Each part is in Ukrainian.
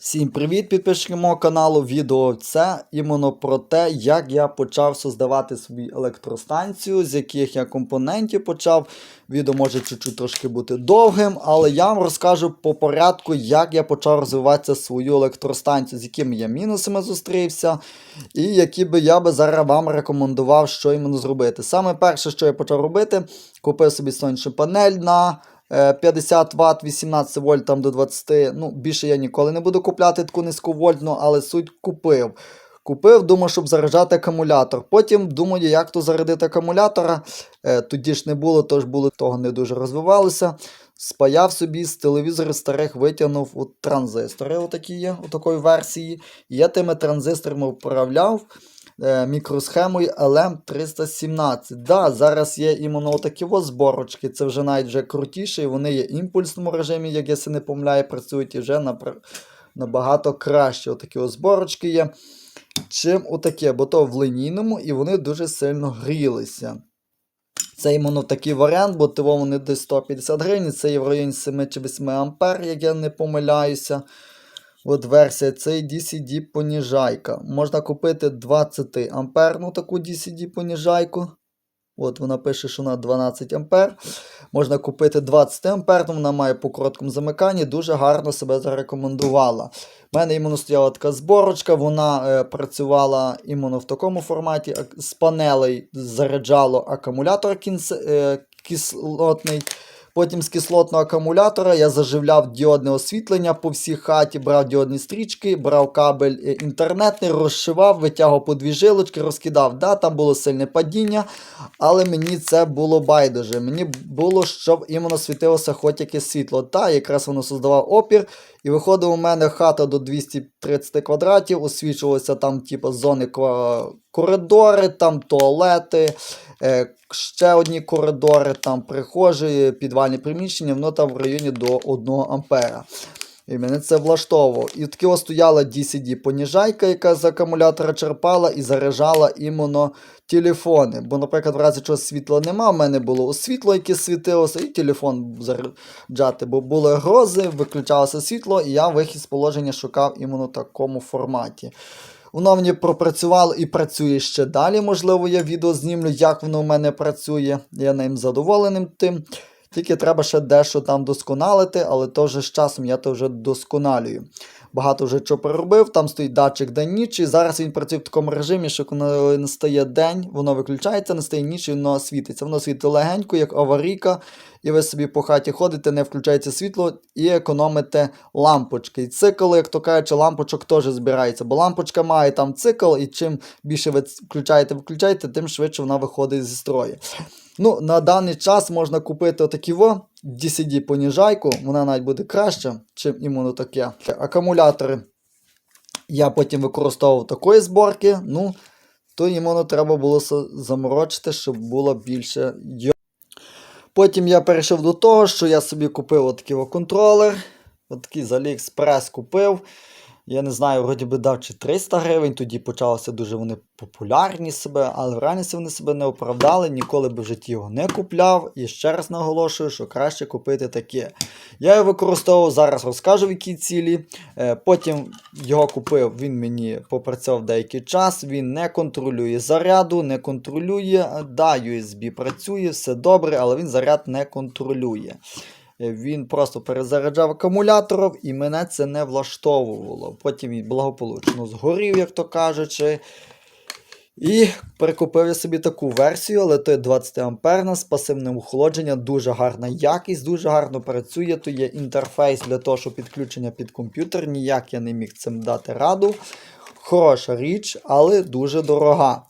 Всім привіт, підписчики мого каналу. Відео це іменно про те, як я почав создавати собі електростанцію, з яких я компонентів почав. Відео може чуть-чуть трошки бути довгим, але я вам розкажу по порядку, як я почав розвиватися свою електростанцію, з якими я мінусами зустрівся, і які би я би зараз вам рекомендував, що іменно зробити. Саме перше, що я почав робити, купив собі сонячну панель на. Е, 50 Вт, 18 вольт там до 20. Ну, більше я ніколи не буду купляти таку низьковольтну, але суть купив. Купив, думав, щоб заряджати акумулятор. Потім думаю, як то зарядити акумулятора. Е, тоді ж не було, тож було того не дуже розвивалося. Спаяв собі з телевізорів старих, витягнув от транзистори, отакі є, у такої версії. Я тими транзисторами управляв мікросхемою LM317. Да, зараз є іменно такі зборочки, це вже навіть вже крутіше, і вони є в імпульсному режимі, як я се не помиляю, працюють і вже набагато краще. Отакі зборочки є. Чим отаке, бо то в лінійному і вони дуже сильно грілися. Це іменно такий варіант, бо вони десь 150 гривень, це є в районі 7 чи 8 ампер, як я не помиляюся. От версія це і DCD поніжайка. Можна купити 20 амперну таку DCD поніжайку. От вона пише, що вона 12 ампер. Можна купити 20 амперну, вона має по короткому замиканні, дуже гарно себе зарекомендувала. У мене іменно стояла така зборочка, вона е, працювала іменно в такому форматі. З панелей заряджало акумулятор кінц, е, кислотний. Потім з кислотного акумулятора я заживляв діодне освітлення по всій хаті, брав діодні стрічки, брав кабель е, інтернетний, розшивав, витягував по дві жилочки, розкидав. Да, там було сильне падіння, але мені це було байдуже. Мені було, щоб іменно світилося хоч якесь світло. Та, якраз воно создавав опір. І виходив у мене хата до 230 квадратів, освічувалися там, типу, зони коридори, там туалети, е, ще одні коридори, там прихожі, підвальні приміщення, воно там в районі до 1 ампера. І мене це влаштовувало. І ось стояла DCD поніжайка, яка з акумулятора черпала і заряджала іменно телефони. Бо, наприклад, в разі чого світла нема, в мене було світло, яке світилося, і телефон заряджати. Бо були грози, виключалося світло, і я вихід з положення шукав іменно в такому форматі. Воно мені пропрацювало і працює ще далі. Можливо, я відео знімлю, як воно у мене працює. Я ним задоволеним тим. Тільки треба ще дещо там досконалити, але вже з часом я то вже досконалюю. Багато вже що переробив, там стоїть датчик день ніч, і зараз він працює в такому режимі, що коли настає день, воно виключається, настає ніч і воно світиться. Воно світить легенько, як аварійка, і ви собі по хаті ходите, не включається світло і економите лампочки. І цикл, як то кажучи, лампочок теж збирається, бо лампочка має там цикл, і чим більше ви включаєте, включаєте, тим швидше вона виходить зі строю. Ну, на даний час можна купити отакі во DCD поніжайку, вона навіть буде краще, чим іменно таке. Акумулятори я потім використовував такої зборки, ну, то іменно треба було заморочити, щоб було більше. Потім я перейшов до того, що я собі купив отакий контролер. Отакий з AliExpress купив. Я не знаю, вроді би дав чи 300 гривень, тоді почалися дуже вони популярні себе, але в реальності вони себе не оправдали, ніколи би в житті його не купляв. І ще раз наголошую, що краще купити таке. Я його використовував, зараз розкажу в якій цілі. Е, Потім його купив, він мені попрацював деякий час, він не контролює заряду, не контролює. Да, USB працює, все добре, але він заряд не контролює. Він просто перезаряджав акумулятором і мене це не влаштовувало. Потім він благополучно згорів, як то кажучи. І прикупив я собі таку версію, але то є 20 амперна з пасивним охолодженням, дуже гарна якість, дуже гарно працює. То є інтерфейс для того, щоб підключення під комп'ютер. Ніяк я не міг цим дати раду. Хороша річ, але дуже дорога.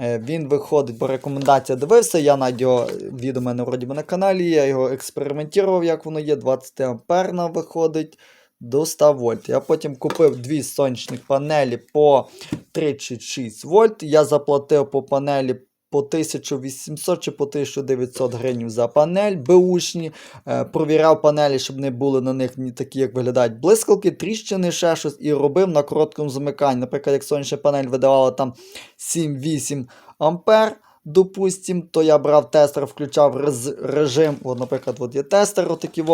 Е, Він виходить, бо рекомендація дивився. Я навіть його від мене вроді би на каналі. Я його експериментував, як воно є. 20 амперна виходить до 100 вольт. Я потім купив дві сонячні панелі по 36 вольт. Я заплатив по панелі по 1800 чи по 1900 гривень за панель беушні. Е, провіряв панелі, щоб не були на них ні такі, як виглядають блискавки, тріщини, ще щось, і робив на короткому замиканні. Наприклад, як сонячна панель видавала там 7-8 ампер. Допустим, то я брав тестер, включав рез- режим. От, наприклад, от є тестер, отакий.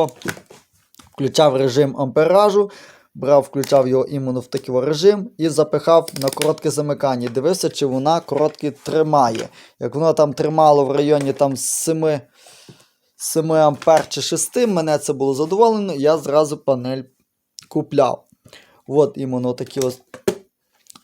Включав режим амперажу, брав, включав його іменно в такий режим і запихав на коротке замикання. Дивився, чи вона коротке тримає. Як воно там тримало в районі там 7, 7 ампер чи 6, мене це було задоволено, я зразу панель купляв. От іменно такі ось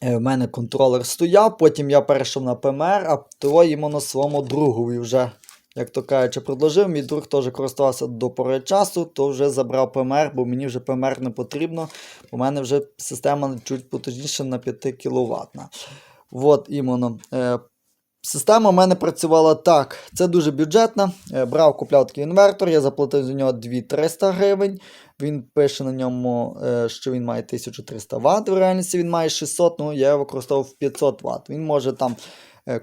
е, в мене контролер стояв, потім я перейшов на ПМР, а то іменно своєму другові вже, як то кажучи, предложив. Мій друг теж користувався до пори часу, то вже забрав ПМР, бо мені вже ПМР не потрібно. У мене вже система чуть потужніша на 5 кВт. От іменно. Е, Система в мене працювала так. Це дуже бюджетна. Е, Брав, купляв такий інвертор, я заплатив за нього 2300 гривень. Він пише на ньому, е, що він має 1300 Вт. В реальності він має 600, ну я його використовував 500 Вт. Він може там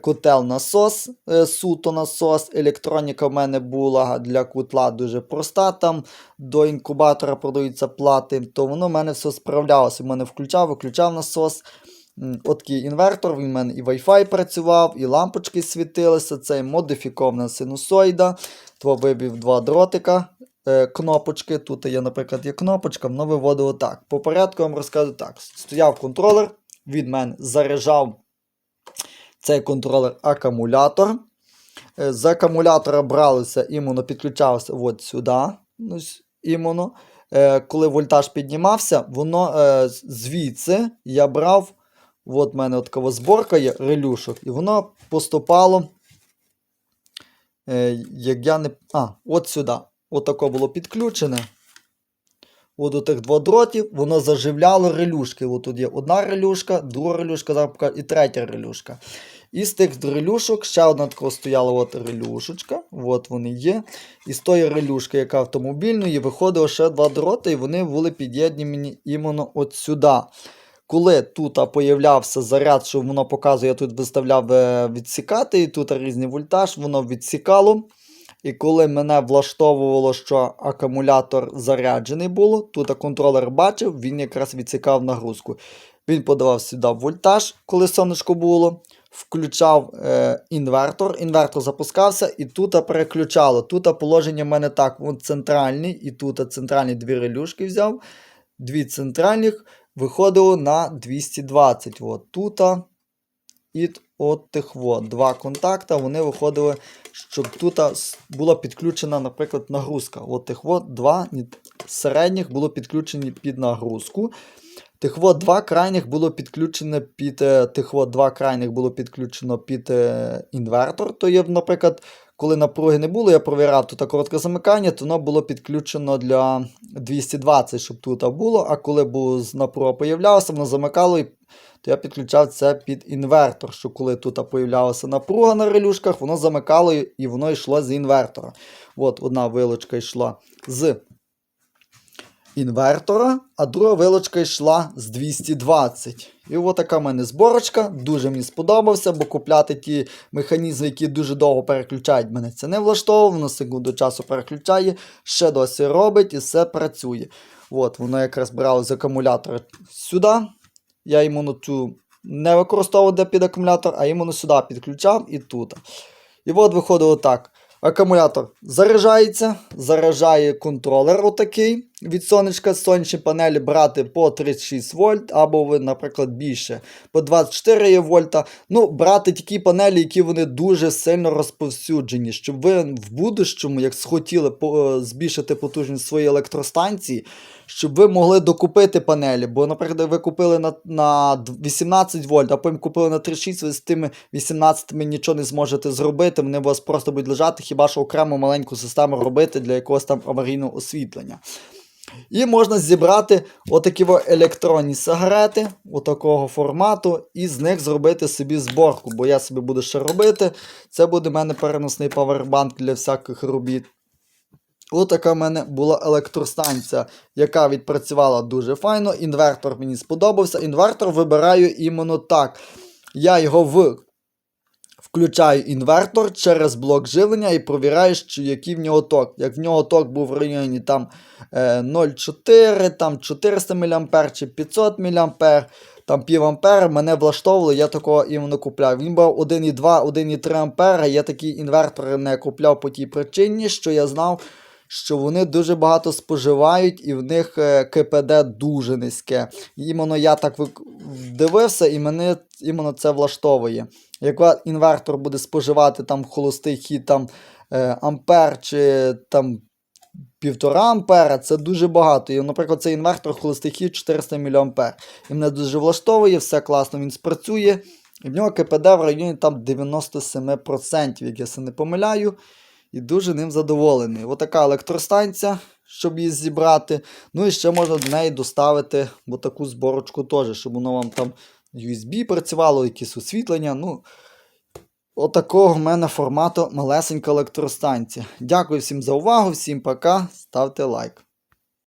котел насос, е, суто насос. Електроніка в мене була для котла дуже проста. Там до інкубатора продаються плати, то воно в мене все справлялося. В мене включав, виключав насос. От інвертор, він в мене і Wi-Fi працював, і лампочки світилися. Це модифікована синусоїда. То вибив два дротика, е, кнопочки. Тут є, наприклад, є кнопочка, воно виводило так. По порядку я вам розкажу так. Стояв контролер, від мене заряджав цей контролер акумулятор. Е, З акумулятора бралося, іменно підключався от сюди. Ну, с- Е, Коли вольтаж піднімався, воно е, звідси я брав. От в мене от зборка є релюшок, і воно поступало. Як я не. А, от сюди. От тако було підключене. От до тих двох дротів воно заживляло релюшки. От тут є одна релюшка, друга релюшка, і третя релюшка. І з тих релюшок ще одна така стояла от релюшечка. От вони є. І з тої релюшки, яка автомобільної, виходило ще два дроти, і вони були під'єднані іменно от сюди. Коли тут появлявся заряд, що воно показує, я тут виставляв е, відсікати, і тут різний вольтаж, воно відсікало. І коли мене влаштовувало, що акумулятор заряджений було, тут контролер бачив, він якраз відсікав нагрузку. Він подавав сюди вольтаж, коли сонечко було, включав е, інвертор, інвертор запускався і тут переключало. Тут положення в мене так: от центральний, і тут центральні дві релюшки взяв. Дві центральних виходило на 220. От тут і от тих два контакта, вони виходили, щоб тут була підключена, наприклад, нагрузка. От тих два середніх було підключені під нагрузку. Тих от два крайніх було підключено під е, тих два крайніх було підключено під е, інвертор. То є, наприклад, коли напруги не було, я провіряв тут коротке замикання, то воно було підключено для 220, щоб тут було. А коли з напруга появлялася, воно замикало, і то я підключав це під інвертор. Що коли тут появлялася напруга на релюшках, воно замикало і- воно йшло з інвертора. От одна вилочка йшла з інвертора, а друга вилочка йшла з 220. І от така в мене зборочка. Дуже мені сподобався, бо купляти ті механізми, які дуже довго переключають, мене це не влаштовувало, воно секунду часу переключає, ще досі робить і все працює. От, воно якраз брало з акумулятора сюди. Я йому цю не використовував де під акумулятор, а іменно сюди підключав і тут. І от виходило так. Акумулятор заряджається, заряджає контролер отакий від сонечка з панелі брати по 36 вольт, або ви, наприклад, більше по 24 вольта. Ну, брати такі панелі, які вони дуже сильно розповсюджені, щоб ви в будущому, як схотіли збільшити потужність своєї електростанції, щоб ви могли докупити панелі. Бо, наприклад, ви купили на, на 18 вольт, а потім купили на 36, ви з тими 18 нічого не зможете зробити. Вони у вас просто будуть лежати, хіба що окрему маленьку систему робити для якогось там аварійного освітлення. І можна зібрати отакі електронні сигарети, отакого формату, і з них зробити собі зборку. Бо я собі буду ще робити. Це буде в мене переносний павербанк для всяких робіт. Отака в мене була електростанція, яка відпрацювала дуже файно. Інвертор мені сподобався. Інвертор вибираю іменно так. Я його в... включаю інвертор через блок живлення і провіраю, що який в нього ток. Як в нього ток був в районі там е, 0,4, там 400 мА чи 500 мА. Там пів ампера мене влаштовували, я такого іменно купляв. Він брав 1,2, 1,3 ампера. Я такі інвертори не купляв по тій причині, що я знав, що вони дуже багато споживають і в них е, КПД дуже низьке. Іменно я так дивився, і мене іменно це влаштовує. Як інвертор буде споживати там холостий хід там, е, ампер чи там півтора ампера, це дуже багато. І, наприклад, цей інвертор холостий хід 400 мА. І мене дуже влаштовує, все класно він спрацює. І в нього КПД в районі там 97%, як я се не помиляю. І дуже ним задоволений. Отака електростанція, щоб її зібрати. Ну і ще можна до неї доставити таку зборочку теж, щоб воно вам там USB працювало, якісь освітлення. Ну, Отакого в мене формату малесенька електростанція. Дякую всім за увагу, всім пока, ставте лайк.